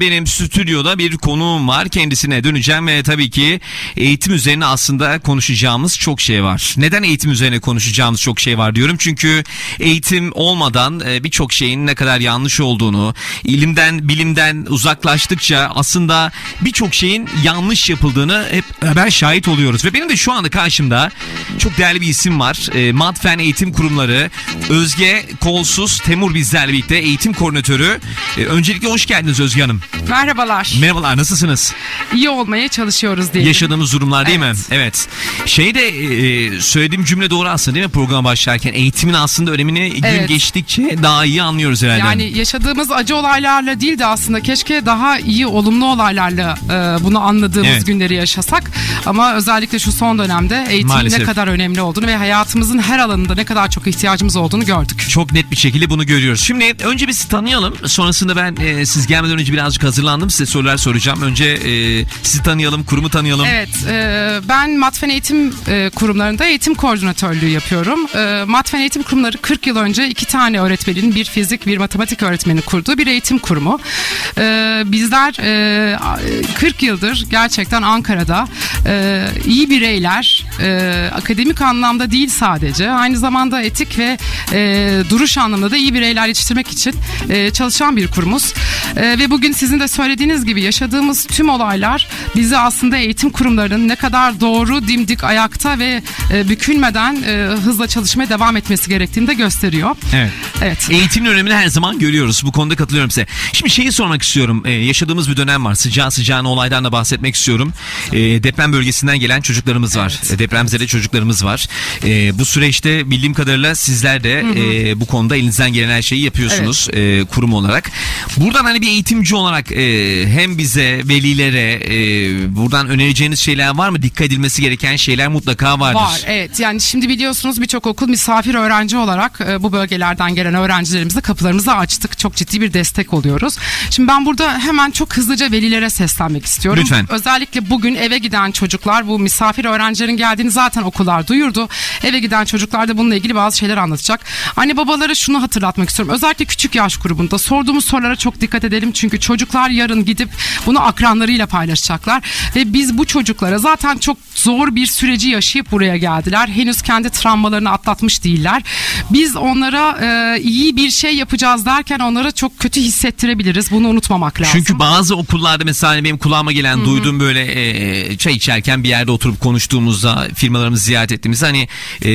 Benim stüdyoda bir konuğum var. Kendisine döneceğim ve tabii ki eğitim üzerine aslında konuşacağımız çok şey var. Neden eğitim üzerine konuşacağımız çok şey var diyorum. Çünkü eğitim olmadan e, birçok şeyin ne kadar yanlış olduğunu, ilimden, bilimden uzaklaştıkça aslında birçok şeyin yanlış yapıldığını hep beraber şahit oluyoruz. Ve benim de şu anda karşımda çok değerli bir isim var. E, Matfen Eğitim Kurumları Özge Kolsuz Temur bizlerle birlikte eğitim koordinatörü. E, öncelikle hoş geldiniz Özge Hanım. Merhabalar. Merhabalar nasılsınız? İyi olmaya çalışıyoruz diye. Yaşadığımız durumlar değil mi? Evet. Evet. Şeyde e, söylediğim cümle doğru aslında değil mi programa başlarken? Eğitimin aslında önemini gün Evet. geçtikçe daha iyi anlıyoruz herhalde. Yani yaşadığımız acı olaylarla değil de aslında keşke daha iyi olumlu olaylarla e, bunu anladığımız Evet. günleri yaşasak. Ama özellikle şu son dönemde eğitimin Maalesef. ne kadar önemli olduğunu ve hayatımızın her alanında ne kadar çok ihtiyacımız olduğunu gördük. Çok net bir şekilde bunu görüyoruz. Şimdi önce biz tanıyalım. Sonrasında ben e, siz gelmeden önce birazcık hazırlandım. Size sorular soracağım. Önce e, sizi tanıyalım, kurumu tanıyalım. Evet, e, ben Matfen Eğitim e, Kurumlarında eğitim koordinatörlüğü yapıyorum. E, Matfen Eğitim Kurumları 40 yıl önce iki tane öğretmenin, bir fizik, bir matematik öğretmeni kurduğu bir eğitim kurumu. E, bizler e, 40 yıldır gerçekten Ankara'da e, iyi bireyler, e, akademik anlamda değil sadece, aynı zamanda etik ve e, duruş anlamında da iyi bireyler yetiştirmek için e, çalışan bir kurumuz. E, ve bugün sizin de söylediğiniz gibi yaşadığımız tüm olaylar bizi aslında eğitim kurumlarının ne kadar doğru, dimdik ayakta ve e, bükülmeden e, hızla çalışmaya devam etmesi gerektiğini de gösteriyor. Evet. Evet. Eğitimin önemini her zaman görüyoruz. Bu konuda katılıyorum size. Şimdi şeyi sormak istiyorum. Ee, yaşadığımız bir dönem var. Sıcağı sıcağına olaydan da bahsetmek istiyorum. Ee, deprem bölgesinden gelen çocuklarımız var. Evet. Ee, Depremzede çocuklarımız var. Ee, bu süreçte bildiğim kadarıyla sizler de e, bu konuda elinizden gelen her şeyi yapıyorsunuz e, kurum olarak. Buradan hani bir eğitimci olarak e, hem bize, velilere e, buradan önereceğiniz şeyler var mı? Dikkat edilmesi gereken şeyler mutlaka vardır. Var evet yani şimdi biliyorsunuz birçok okul misafir öğrenci olarak e, bu bölgelerden gelen öğrencilerimize kapılarımızı açtık. Çok ciddi bir destek oluyoruz. Şimdi ben burada hemen çok hızlıca velilere seslenmek istiyorum. Lütfen. Özellikle bugün eve giden çocuklar bu misafir öğrencilerin geldiğini zaten okullar duyurdu. Eve giden çocuklar da bununla ilgili bazı şeyler anlatacak. Anne babalara şunu hatırlatmak istiyorum. Özellikle küçük yaş grubunda sorduğumuz sorulara çok dikkat edelim. Çünkü çocuklar yarın gidip bunu akranlarıyla paylaşacaklar. Ve biz bu çocuklara zaten çok zor bir süreci yaşayıp buraya geldiler. Henüz kendi travmalarını atlatmış değiller. Biz onlara e, iyi bir şey yapacağız derken onlara çok kötü hissettirebiliriz. Bunu unutmamak lazım. Çünkü bazı okullarda mesela benim kulağıma gelen duyduğum böyle e, çay içerken bir yerde oturup konuştuğumuzda firmalarımızı ziyaret ettiğimizde hani e,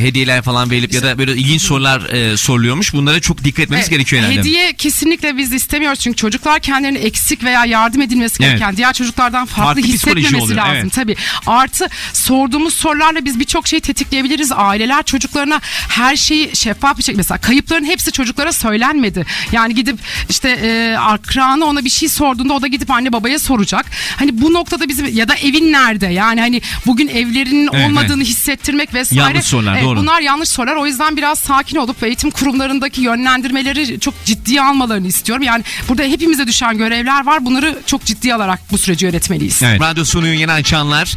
hediyeler falan verilip ya da böyle ilginç sorular e, soruluyormuş. Bunlara çok dikkat etmemiz Evet, gerekiyor herhalde. Hediye kesinlikle biz istemiyoruz çünkü çocuklar kendilerini eksik veya yardım edilmesi Evet. gereken diğer çocuklardan farklı, Farklı hissetmemesi oluyor, lazım evet. tabii. Artı sorduğumuz sorularla biz birçok şeyi tetikleyebiliriz. Aileler çocuklarına her şeyi şeffaf bir şekilde mesela kayıpların hepsi çocuklara söylenmedi. Yani gidip işte e, akranı ona bir şey sorduğunda o da gidip anne babaya soracak. Hani bu noktada bizim ya da evin nerede? Yani hani bugün evlerinin Evet, olmadığını hissettirmek vesaire. Yanlış sorular, Evet, doğru. Bunlar yanlış sorular. O yüzden biraz sakin olup eğitim kurumlarındaki yönlendirmeleri çok ciddiye almalarını istiyorum. Yani burada hepimize düşen görevler var. Bunları çok ciddiye alarak bu süreci yönetmeliyiz. Evet. Radyo sunuyu yeni açanlar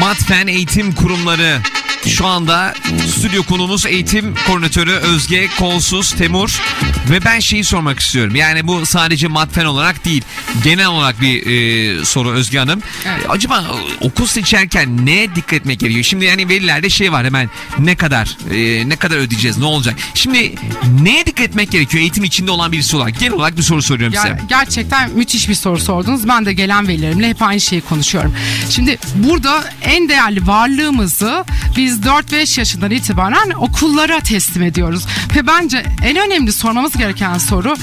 Matfen Eğitim Kurumları şu anda stüdyo konuğumuz eğitim koordinatörü Özge Kolsuz Temur ve ben şeyi sormak istiyorum. Yani bu sadece Matfen olarak değil genel olarak bir e, soru Özge Hanım. Evet. E, Acaba okul seçerken neye dikkat etmek gerekiyor? Şimdi yani velilerde şey var hemen ne kadar e, ne kadar ödeyeceğiz ne olacak? Şimdi neye dikkat etmek gerekiyor eğitim içinde olan birisi olarak? Genel olarak bir soru soruyorum size. Ger- gerçekten müthiş bir soru sordunuz. Ben de gelen velilerimle hep aynı şeyi konuşuyorum. Şimdi burada en değerli varlığımızı biz 4-5 yaşından itibaren okullara teslim ediyoruz. Ve bence en önemli sormamız gereken soru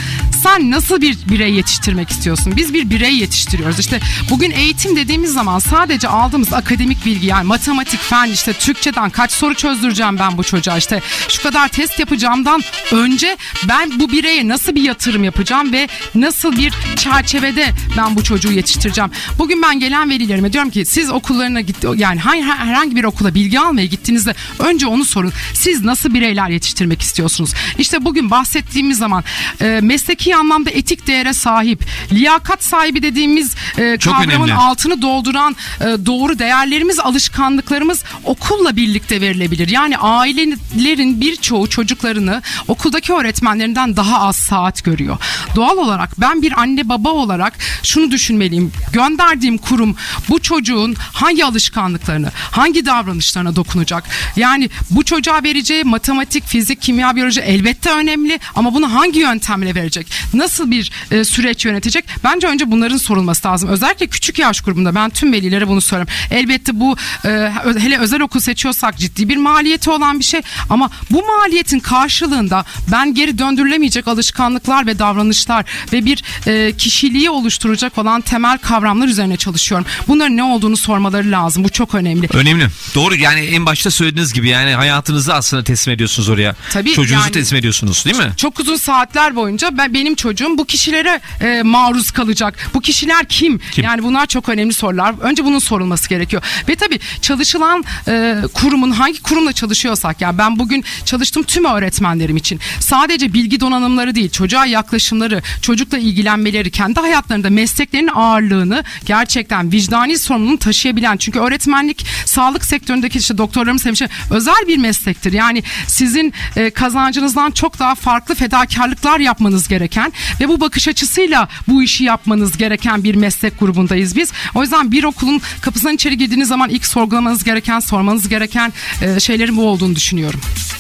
sen nasıl bir birey yetiştirmek istiyorsun? Biz bir birey yetiştiriyoruz. İşte bugün eğitim dediğimiz zaman sadece aldığımız akademik bilgi yani matematik, fen işte Türkçeden kaç soru çözdüreceğim ben bu çocuğa işte şu kadar test yapacağımdan önce ben bu bireye nasıl bir yatırım yapacağım ve nasıl bir çerçevede ben bu çocuğu yetiştireceğim. Bugün ben gelen velilerime diyorum ki siz okullarına gitti yani hangi- herhangi bir okula bilgi almaya gittiğinizde önce onu sorun. Siz nasıl bireyler yetiştirmek istiyorsunuz? İşte bugün bahsettiğimiz zaman e, mesleki ciddi anlamda etik değere sahip, liyakat sahibi dediğimiz e, Çok kavramın önemli. altını dolduran e, doğru değerlerimiz, alışkanlıklarımız okulla birlikte verilebilir. Yani ailelerin birçoğu çocuklarını okuldaki öğretmenlerinden daha az saat görüyor. Doğal olarak ben bir anne baba olarak şunu düşünmeliyim. Gönderdiğim kurum bu çocuğun hangi alışkanlıklarını, hangi davranışlarına dokunacak? Yani bu çocuğa vereceği matematik, fizik, kimya, biyoloji elbette önemli ama bunu hangi yöntemle verecek? Nasıl bir e, süreç yönetecek? Bence önce bunların sorulması lazım. Özellikle küçük yaş grubunda ben tüm velilere bunu söylüyorum. Elbette bu e, hele özel okul seçiyorsak ciddi bir maliyeti olan bir şey ama bu maliyetin karşılığında ben geri döndürülemeyecek alışkanlıklar ve davranışlar ve bir e, kişiliği oluşturacak olan temel kavramlar üzerine çalışıyorum. Bunların ne olduğunu sormaları lazım. Bu çok önemli. Önemli. Doğru yani en başta söylediğiniz gibi yani hayatınızı aslında teslim ediyorsunuz oraya. Tabii, Çocuğunuzu yani- teslim ediyorsunuz değil mi? Çok uzun saatler boyunca ben benim çocuğum bu kişilere e, maruz kalacak. Bu kişiler kim? Kim? Yani bunlar çok önemli sorular. Önce bunun sorulması gerekiyor. Ve tabii çalışılan e, kurumun hangi kurumla çalışıyorsak yani ben bugün çalıştığım tüm öğretmenlerim için sadece bilgi donanımları değil, çocuğa yaklaşımları, çocukla ilgilenmeleri, kendi hayatlarında mesleklerinin ağırlığını gerçekten vicdani sorumluluğunu taşıyabilen çünkü öğretmenlik sağlık sektöründeki işte doktorlarımız hemşire özel bir meslektir. Yani sizin e, kazancınızdan çok daha farklı fedakarlıklar yapmanız gereken ve bu bakış açısıyla bu işi yapmanız gereken bir meslek grubundayız biz. O yüzden bir okulun kapısından içeri girdiğiniz zaman ilk sorgulamanız gereken, sormanız gereken e, şeylerin bu olduğunu düşünüyorum.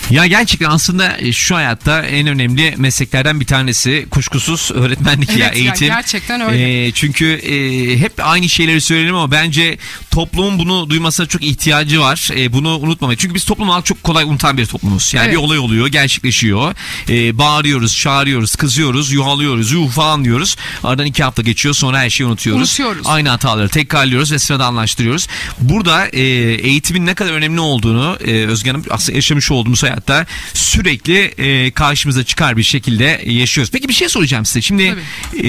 Ya gerçekten aslında e, şu hayatta en önemli mesleklerden bir tanesi kuşkusuz öğretmenlik ya Evet ya, eğitim. gerçekten öyle. E, çünkü e, hep aynı şeyleri söylerim ama bence toplumun bunu duymasına çok ihtiyacı var. E, bunu unutmamayı. Çünkü biz toplum olarak çok kolay unutan bir toplumuz. Yani Evet. bir olay oluyor, gerçekleşiyor. E, bağırıyoruz, çağırıyoruz, kızıyoruz, yuhalıyoruz, yuh falan diyoruz. Aradan iki hafta geçiyor sonra her şeyi unutuyoruz. Unutuyoruz. Aynı hataları tekrarlıyoruz ve sıradanlaştırıyoruz. Burada e, eğitimin ne kadar önemli olduğunu e, Özge Hanım aslında yaşamış olduğumuz hayatta sürekli e, karşımıza çıkar bir şekilde yaşıyoruz. Peki bir şey soracağım size. Şimdi e,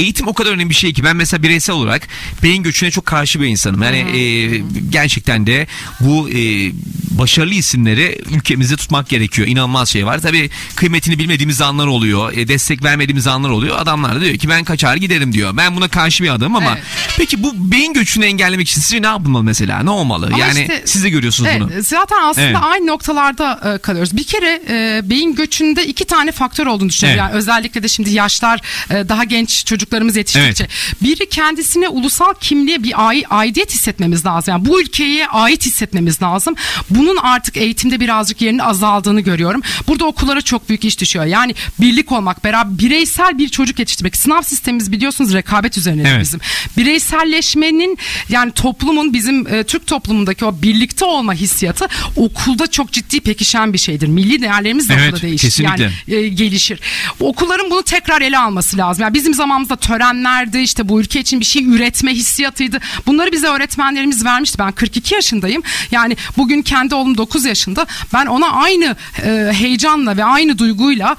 eğitim o kadar önemli bir şey ki ben mesela bireysel olarak beyin göçüne çok karşı bir insanım. Yani e, gerçekten de bu e, başarılı isimleri ülkemizde tutmak gerekiyor. İnanılmaz şey var. Tabii kıymetini bilmediğimiz anlar oluyor. E, destek vermediğimiz anlar oluyor. Adamlar da diyor ki ben kaçar giderim diyor. Ben buna karşı bir adamım ama Evet. peki bu beyin göçünü engellemek için sizce ne yapılmalı mesela? Ne olmalı? Ama yani işte- siz de görüyorsunuz Evet, bunu. zaten aslında Evet. aynı noktalarda e, kalıyoruz. Bir kere e, beyin göçünde iki tane faktör olduğunu düşünüyorum. Evet. Yani özellikle de şimdi yaşlar e, daha genç çocuklarımız yetiştikçe. Biri kendisine ulusal kimliğe bir ai- aidiyet hissetmemiz lazım. Yani bu ülkeye ait hissetmemiz lazım. Bunun artık eğitimde birazcık yerinin azaldığını görüyorum. Burada okullara çok büyük iş düşüyor. Yani birlik olmak, beraber bireysel bir çocuk yetiştirmek. Sınav sistemimiz biliyorsunuz rekabet üzerine Evet. bizim. Bireyselleşmenin yani toplumun bizim e, Türk toplumundaki o birlikte olma hissiyatı okulda çok ciddi pekişen bir şeydir. Milli değerlerimiz de Evet, okulda değişir. kesinlikle. Yani e, gelişir. Okulların bunu tekrar ele alması lazım. Yani bizim zamanımızda törenlerdi, işte bu ülke için bir şey üretme hissiyatıydı. Bunları bize öğretmenlerimiz vermişti. Ben 42 yaşındayım. Yani bugün kendi oğlum 9 yaşında. Ben ona aynı e, heyecanla ve aynı duyguyla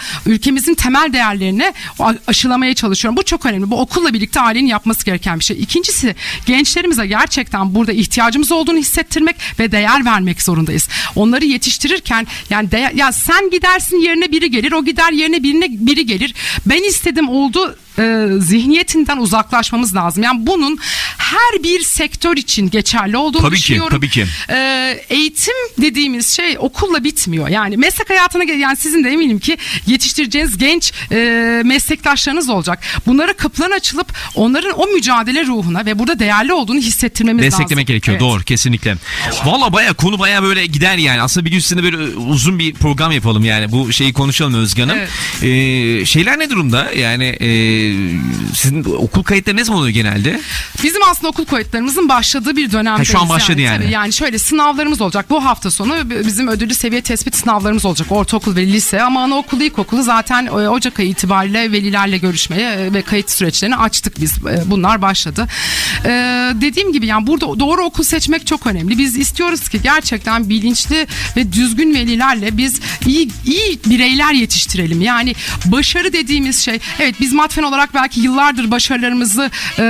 ülkemizin temel değerlerini aşılamaya çalışıyorum. Bu çok önemli. Bu okulla birlikte ailenin yapması gereken bir şey. İkincisi gençlerimize gerçekten burada ihtiyacımız olduğunu hissettirmek ve değer vermek zorundayız. Onları yetiştirirken yani değer, ya sen gidersin yerine biri gelir, o gider yerine birine biri gelir. Ben istedim oldu e, zihniyetinden uzaklaşmamız lazım. Yani bunun her bir sektör için geçerli olduğunu Tabii ki, düşünüyorum. tabii ki. E, eğitim dediğimiz şey okulla bitmiyor. Yani meslek hayatına yani sizin de eminim ki yetiştireceğiniz genç e, meslektaşlarınız olacak. Bunlara kapılar açılıp onların o mücadele ruhuna ve burada değerli olduğunu hissettirmemiz lazım. Desteklemek gerekiyor. Evet. Doğru kesinlikle. Valla baya konu baya böyle gider yani. Aslında bir gün sizinle böyle uzun bir program yapalım yani. Bu şeyi konuşalım Özge Hanım. Evet. Ee, şeyler ne durumda? Yani e, sizin okul kayıtları ne zaman oluyor genelde? Bizim aslında okul kayıtlarımızın başladığı bir dönemdeyiz. Ha, şu an başladı yani. tabii. Yani şöyle sınavlarımız olacak. Bu hafta sonu bizim ödüllü seviye tespit sınavlarımız olacak. Ortaokul ve lise ama anaokulu, ilkokulu zaten e, Ocak ayı itibariyle velilerle görüşmeye e, ve kayıt süreçlerini açtık biz. E, Bunlar başladı. E, dediğim gibi yani burada doğru okul seçmek çok önemli. Biz istiyoruz ki gerçekten bilinçli ve düzgün velilerle biz iyi iyi bireyler yetiştirelim. Yani başarı dediğimiz şey evet biz matfen olarak belki yıllardır başarılarımızı e,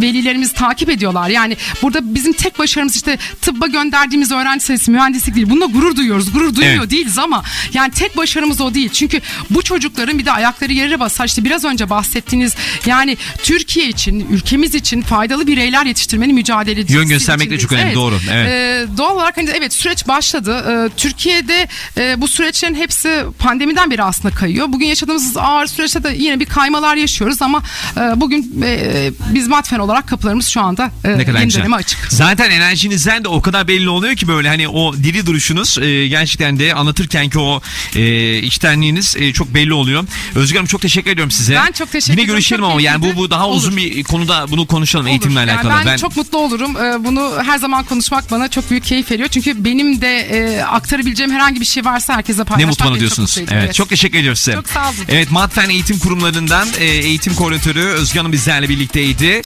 velilerimiz takip ediyorlar. Yani burada bizim tek başarımız işte tıbba gönderdiğimiz öğrenci sayısı mühendislik değil. Bununla gurur duyuyoruz. Gurur duymuyor Evet. değiliz ama yani tek başarımız o değil. Çünkü bu çocukların bir de ayakları yere basar. İşte biraz önce bahsettiğiniz yani Türkiye için, ülkemiz için faydalı bireyler yetiştirmenin mücadelesi Yön göstermek de çok önemli, doğru, evet. Ee, doğal olarak hani evet süreç başladı. Ee, Türkiye'de e, bu süreçlerin hepsi pandemiden beri aslında kayıyor. Bugün yaşadığımız ağır süreçte de yine bir kaymalar yaşıyoruz ama e, bugün e, biz Matfen olarak kapılarımız şu anda e, Ne kadar yeni döneme açık. Zaten enerjinizden de o kadar belli oluyor ki böyle hani o diri duruşunuz e, gerçekten de anlatırken ki o e, içtenliğiniz e, çok belli oluyor. Özgür Hanım çok teşekkür ediyorum size. Ben çok teşekkür Yine ederim. görüşelim Çok ama yani bu bu daha Olur. uzun bir konuda bunu konuşalım eğitimle Olur. Yani alakalı. ben, çok mutlu olurum. Ee, Bunu her zaman konuşmak bana çok büyük keyif veriyor. Çünkü benim de e, aktarabileceğim herhangi bir şey varsa herkese ne paylaşmak mutlu bana beni çok diyorsunuz. mutlu Evet, çok teşekkür ediyoruz size. Çok sağ olun. Evet Matfen Eğitim Kurumlarından e, eğitim koordinatörü Özgür Hanım bizlerle birlikteydi.